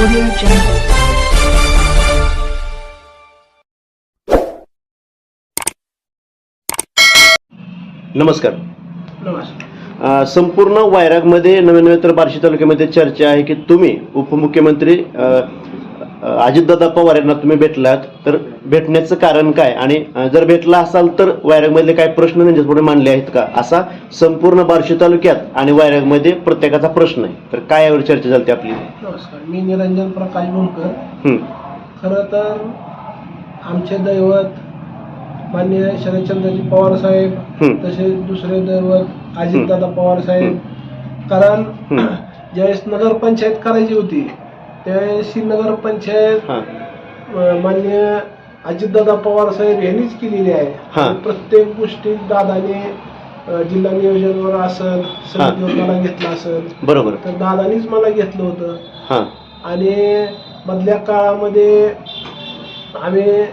Audio Jungle. नमस्कार नमस्कार संपूर्ण वायरागमध्ये नवीन नवीन तर बार्शी तालुक्यामध्ये चर्चा आहे की तुम्ही उपमुख्यमंत्री अजितदादा पवार यांना तुम्ही भेटलात तर भेटण्याचं कारण काय? आणि जर भेटला असाल तर वायरागमधले काय प्रश्न त्यांच्यापुढे मांडले आहेत का? असा संपूर्ण बार्शी तालुक्यात आणि वायरागमध्ये प्रत्येकाचा प्रश्न आहे. तर काय यावर चर्चा झाली आपली? नमस्कार मी निरंजन प्रकाश बोलकर खरं तर आमचे दैवत माननीय शरदचंद्रजी पवार साहेब. तसेच दुसरे दैवत अजितदादा पवार साहेब. कारण. ज्यावेळेस नगरपंचायत करायची होती त्यावेळेस नगरपंचायत हां. अं, माननीय अजितदादा पवार साहेब यांनीच केलेली आहे. हा. प्रत्येक गोष्टीत दादाने अं, जिल्हा नियोजनवर असेल समितीवर मला घेतलं असेल बरोबर. तर दादानीच मला घेतलं होतं. हां. आणि मधल्या काळामध्ये आम्ही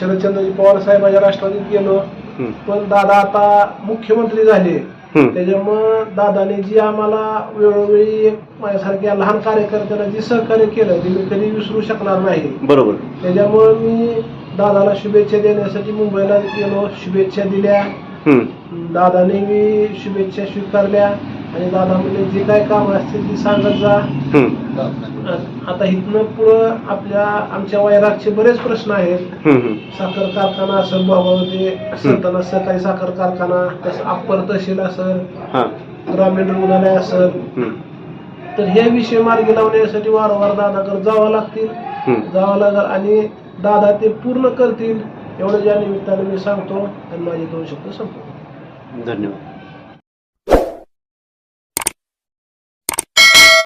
शरदचंद्रजी पवार साहेबांच्या राष्ट्रवादीत गेलो. पण दादा आता मुख्यमंत्री झाले. त्याच्यामुळं दादाने जी आम्हाला वेळोवेळी माझ्यासारख्या लहान कार्यकर्त्याला जी सहकार्य केलं ते मी कधी विसरू शकणार नाही. बरोबर. त्याच्यामुळं मी दादाला शुभेच्छा देण्यासाठी मुंबईला गेलो शुभेच्छा दिल्या. हं, दादाने मी शुभेच्छा स्वीकारल्या. आणि दादा म्हणजे जे काय काम असतील ते सांगत जा. हं, आता इथनं पुढं आपल्या आमच्या वैरागचे बरेच प्रश्न आहेत. साखर कारखाना असेल भोगावते संतांना सहकारी साखर कारखाना तसं अप्पर तहसील असेल हां. ग्रामीण रुग्णालय असेल. तर हे विषय मार्गी लावण्यासाठी वारंवार दादाकडे जावं लागतील. जावं लागेल आणि दादा ते पूर्ण करतील. एवढं या निमित्ताने मी सांगतो आणि माझे दोन शब्द संपवतो. धन्यवाद.